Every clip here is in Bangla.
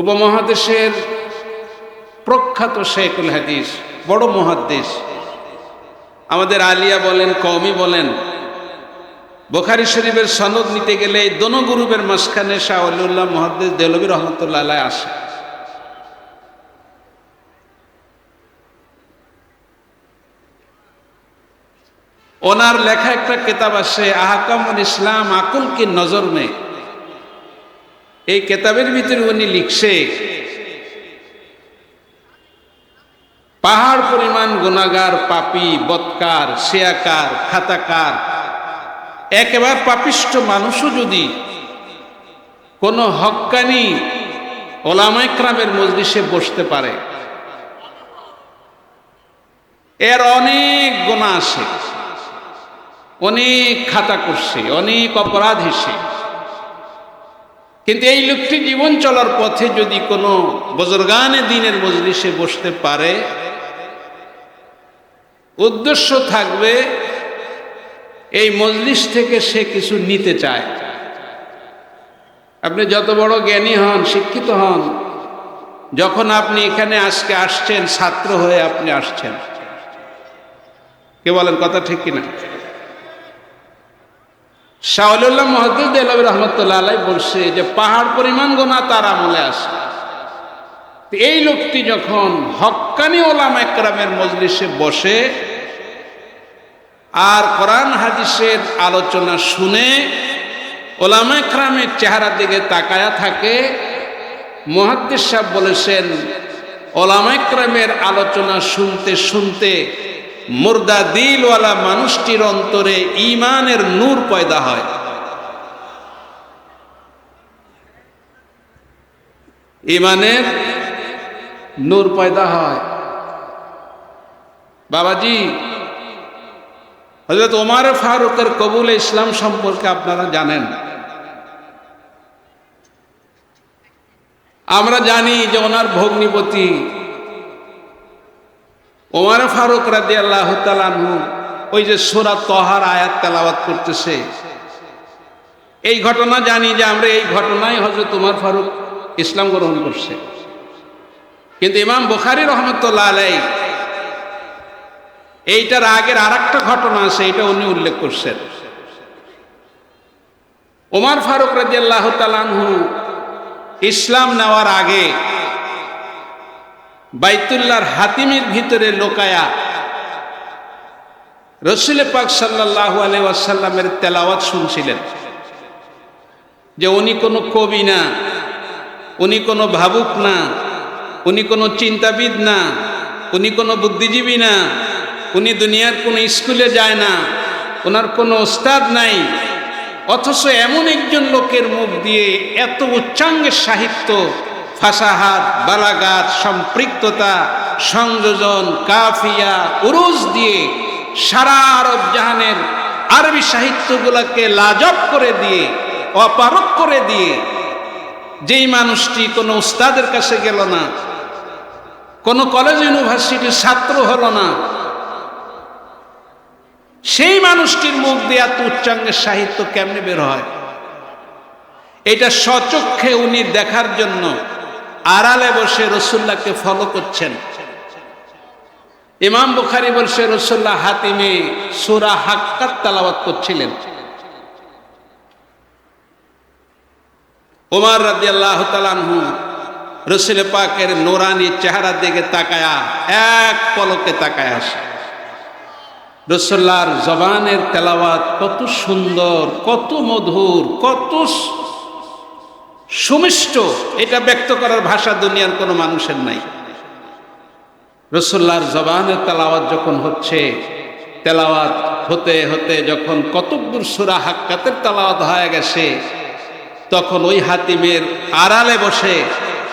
উপমহাদেশের প্রখ্যাত শেখুল হাদিস, বড় মহাদেশ আমাদের আলিয়া বলেন, কওমি বলেন, বোখারি শরীফের সনদ নিতে গেলে এই দোনো গ্রুপের মাঝখানে শাহ আলিউল্লাহ মহাদ্দেশ দেলবী রহমতুল্লাহ আসে। ওনার লেখা একটা কেতাব আছে আহকামুল ইসলাম, আকুল কি নজর মে? এই কেতাবের ভিতরে উনি লিখছে, পাহাড় পরিমাণ গুণাগার পাপি, বৎকার, শেয়াকার, খাতাকার। একেবারে পাপিষ্ট মানুষও যদি কোনো হক্কানি ওলামাইক্রামের মজলিসে বসতে পারে, এর অনেক গোনা আসে, অনেক খাতা করছে, অনেক অপরাধ হেসে কিন্তু এই লোকটি জীবন চলার পথে যদি কোনো বজরগানে দিনের মজলিসে বসতে পারে, উদ্দেশ্য থাকবে এই মজলিস থেকে সে কিছু নিতে চায়। আপনি যত বড় জ্ঞানী হন, শিক্ষিত হন, যখন আপনি এখানে আজকে আসছেন, ছাত্র হয়ে আপনি আসছেন। কে বলেন কথা ঠিক কিনা? শাহুল্লাহ মহদুদ দেলাবি রহমতুল্লাহ আলাই বলছে যে পাহাড় পরিমাণ গোনা তার আমলে আসে। এই লোকটি যখন হক্কানি ওলাম একরামের মজলিসে বসে আর কোরআন হাদিসের আলোচনা শুনে ওলামা একরামের চেহারা দিকে তাকায়া থাকে, মহাদ্দিস সাহেব বলেছেন, ওলামা একরামের আলোচনা শুনতে শুনতে মুর্দা দিলওয়ালা মানুষটির অন্তরে ইমানের নূর পয়দা হয়। ইমানের নূর পয়দা হয়। বাবাজি হজরত ওমার ফারুকের কবুল ইসলাম সম্পর্কে আপনারা জানেন। আমরা জানি যে ওনার ভগ্নিপতি ওমার ফারুক রাদি আল্লাহ ওই যে সোরা তহার আয়াত তেলাওয়াত করতেছে। এই ঘটনা জানি যে আমরা এই ঘটনায় হজরত উমার ফারুক ইসলাম গ্রহণ করছে। কিন্তু ইমাম বুখারি রহমতুল্লাহ এইটার আগের আর একটা ঘটনা আছে, এটা উনি উল্লেখ করছেন। ওমার ফারুক রাজি আল্লাহ ইসলাম নেওয়ার আগে বাইতুল্লাহর হাতিমের ভিতরে লোকায়া রসুল পাক সাল্লাহ আলি ওয়াসাল্লামের তেলাওয়াত শুনছিলেন যে উনি কোনো কবি না, উনি কোনো ভাবুক না, উনি কোনো চিন্তাবিদ না, উনি কোনো বুদ্ধিজীবী না, উনি দুনিয়ার কোনো স্কুলে যায় না ওনার কোনো ওস্তাদ নাই, অথচ এমন একজন লোকের মুখ দিয়ে এত উচ্চাঙ্গের সাহিত্য ফাসাহাত বালাগাত, সম্পৃক্ততা, সংযোজন, কাফিয়া, উরুজ দিয়ে সারা আরব জাহানের আরবি সাহিত্যগুলোকে লাজব করে দিয়ে অপারক করে দিয়ে, যেই মানুষটি কোনো উস্তাদের কাছে গেল না, কোনো কলেজ ইউনিভার্সিটির ছাত্র হলো না, সেই মানুষটির মুখ দিয়ে এত উচ্চাঙ্গের সাহিত্য কেমনে বের হয়? এটা সচক্ষে উনি দেখার জন্য আড়ালে বসে রসুল্লাহকে ফলো করছেন। ইমাম বুখারি বলছে, রসুল্লাহ হাতিমে সুরা হাক্কাত তালাবাত করছিলেন। ওমার রাজি আল্লাহ তালানহু রসুল পাকের নোরানি চেহারার দিকে তাকায়া এক পলকে তাকায় আসে। রসোল্লার জবানের তেলাওয়াত কত সুন্দর, কত মধুর, কত সুমিষ্ট, এটা ব্যক্ত করার ভাষা দুনিয়ার কোনো মানুষের নাই। রসোল্লার জবানের তেলাওয়াত যখন হচ্ছে, তেলাওয়াত হতে হতে যখন কতকদূর সুরা হাক্কাতের তেলাওয়াত হয়ে গেছে, তখন ওই হাতিমের আড়ালে বসে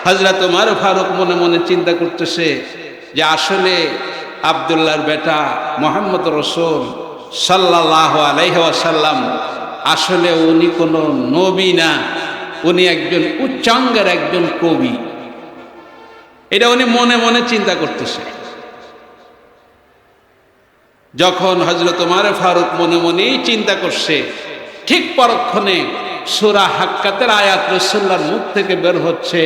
হজরত উমার ফারুক মনে মনে চিন্তা করতেছে যে আসলে আবদুল্লাহর বেটা মোহাম্মদ রসুল সাল্লাহ আলাইসাল্লাম আসলে উনি কোনো নবী না। উনি একজন উচ্চাঙ্গের একজন কবি। এটা উনি মনে মনে চিন্তা করতেছে। যখন হজরত উমার ফারুক মনে মনেই চিন্তা করছে, ঠিক পরক্ষণে সুরা হাক্কাতের আয়াত রসুল্লার মুখ থেকে বের হচ্ছে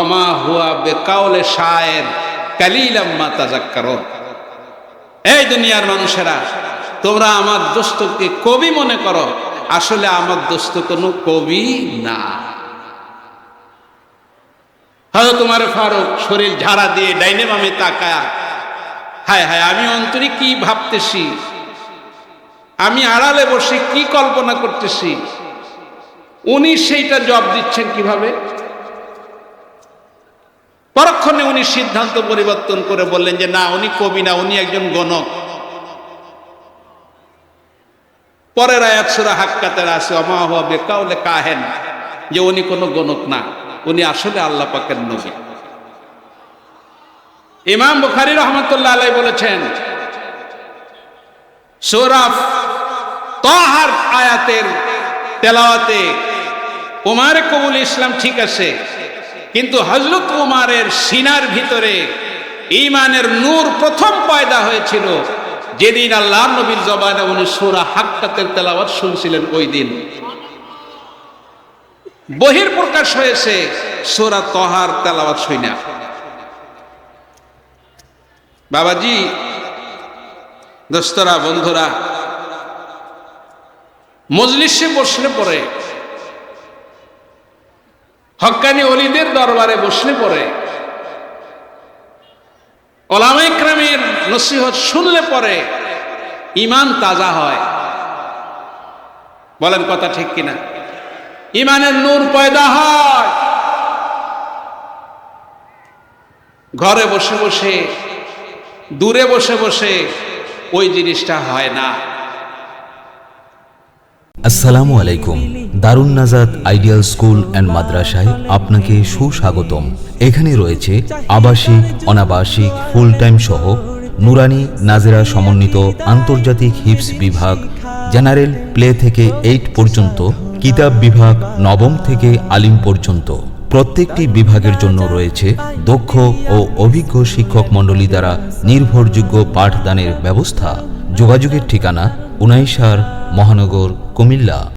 অমা হুয়া বেকাউলে শায়ের কালিলাম্মা তাজাক্কারুন এই দুনিয়ার মানুষেরা, তোমরা আমার দোস্তকে কবি মনে করো আসলে আমার দোস্ত কোনো কবি না। হয়তো তোমার ফারুক শরীর ঝাড়া দিয়ে ডাইনে বামে তাকায়। হায় হায়, আমি অন্তরে কি ভাবতেছি? আমি আড়ালে বসে কি কল্পনা করতেছি? উনি সেইটা জব দিচ্ছেন কীভাবে? পরক্ষণে উনি সিদ্ধান্ত পরিবর্তন করে বললেন যে, না, উনি কবি না, উনি একজন গণক। পরের আয়াত সুরা হাক্কাতের আছে অমা বেকাউলে কাহেন। যে উনি কোনো গণক না, উনি আসলে আল্লাহ পাকের নবী। ইমাম বুখারি রহমতুল্লাহ আলাই বলেছেন সৌরাফ তহার আয়াতের তেলাওয়াতে উমার কবুল ইসলাম ঠিক আছে, কিন্তু হজরত উমারের সিনার ভিতরে ইমানের নূর প্রথম পয়দা হয়েছিল যেদিন আল্লাহ নবীর জবানে উনি সোরা হাক্কাতের তেলাওয়াত শুনছিলেন ওই দিন বহির প্রকাশ হয়েছে, সোরা তহার তেলাওয়াত শুইনা বাবাজি, দোস্তরা, বন্ধুরা, মজলিসে বসলে পরে, হক্কানি অলিদের দরবারে বসলে পরে ওলামাইক্রামের নসিহত শুনলে পরে ইমান তাজা হয়। বলেন কথা ঠিক কিনা? ইমানের নূর পয়দা হয়। ঘরে বসে বসে, দূরে বসে বসে ওই জিনিসটা হয় না। আসসালামু আলাইকুম। দারুণ নাজাদ আইডিয়াল স্কুল অ্যান্ড মাদ্রাসায় আপনাকে সুস্বাগতম। এখানে রয়েছে আবাসিক, অনাবাসিক ফুল টাইম সহ নুরানি নাজেরা সমন্বিত আন্তর্জাতিক হিপস বিভাগ, জেনারেল প্লে থেকে এইট পর্যন্ত, কিতাব বিভাগ নবম থেকে আলিম পর্যন্ত। প্রত্যেকটি বিভাগের জন্য রয়েছে দক্ষ ও অভিজ্ঞ শিক্ষক মণ্ডলী দ্বারা নির্ভরযোগ্য পাঠদানের ব্যবস্থা। যোগাযোগের ঠিকানা উনাইশার মহানগর কুমিল্লা।